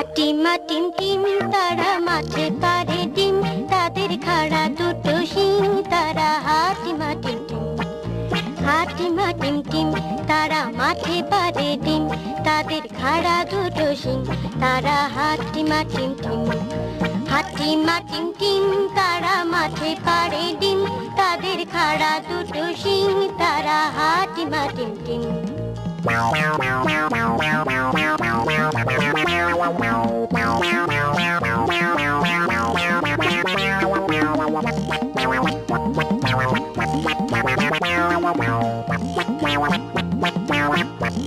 হাটিমা টিম টিম তারা মাঠে পারে ডিম। তাদের খাড়া দুটো শিং, তারা হাটিমা টিম টিম হাটিমা টিম টিম তারা মাঠে পারে ডিম। তাদের খাড়া দুটো শিং, তারা হাটিমা টিম টিম হাটিমা টিম টিম তারা মাঠে পারে ডিম। তাদের খাড়া দুটো শিং, তারা হাটিমা টিম টিম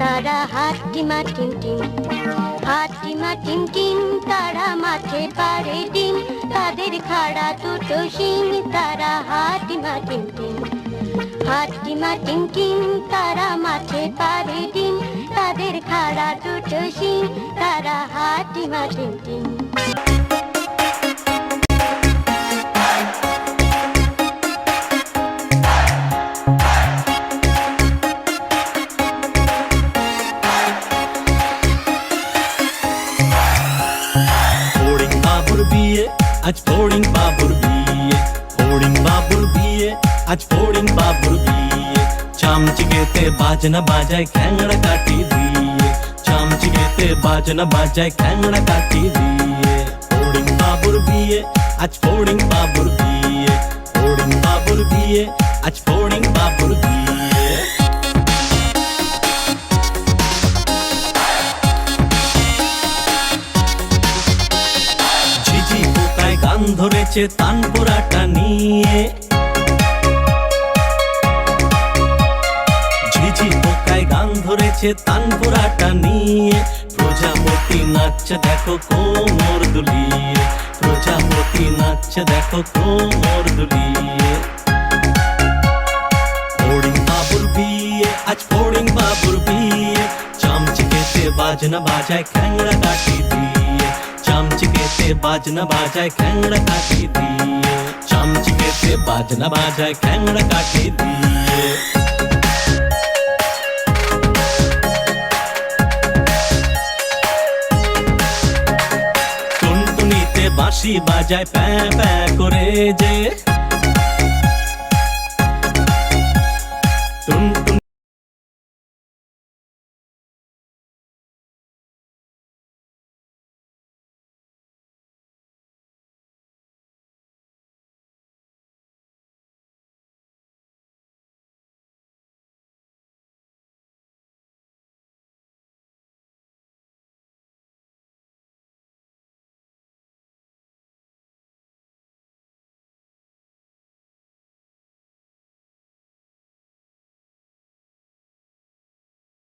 তারা হাটিমা টিম টিম হাটিমা টিম টিম তারা মাঠে পারে ডিম। তাদের খাড়া দুটো শিং, তারা হাটিমা টিম টিম হাটিমা টিম টিম তারা মাঠে পারে ডিম। তাদের খাড়া দুটো শিং, তারা হাটিমা টিম টিম বিয়ে আজ ফড়িং বাবুর বিয়ে ফড়িং বাবুর বিয়ে আজ ফড়িং বাবুর বিয়ে চামচিকেতে বাজনা বাজায় খ্যাংড়া কাটি দিয়ে চামচিকেতে বাজনা বাজায় খ্যাংড়া কাটি দিয়ে ফড়িং বাবুর বিয়ে আজ ফড়িং বাবুর বিয়ে ফড়িং বাবুর বিয়ে আজ ফড়িং গান ধরেছে তানপুরাটা নিয়ে। ঝিঝি পোকায় গান ধরেছে নিয়ে। প্রজাপতি দেখো কোমর দুলিয়ে। প্রজাপতি নাচছে দেখো কোমর দুলিয়ে। বাবুর বিয়ে, আজ ফড়িং বাবুর বিয়ে। চামচিকেতে বাজনা বাজায় খ্যাংড়া কাটি বাজনা বাজায় খ্যাংড়া কাটি দিয়ে? চামচিকেতে বাজনা বাজায় খ্যাংড়া কাটি দিয়ে? টুনটুনিতে বাঁশি বাজায় প্যাঁ প্যাঁ করে যে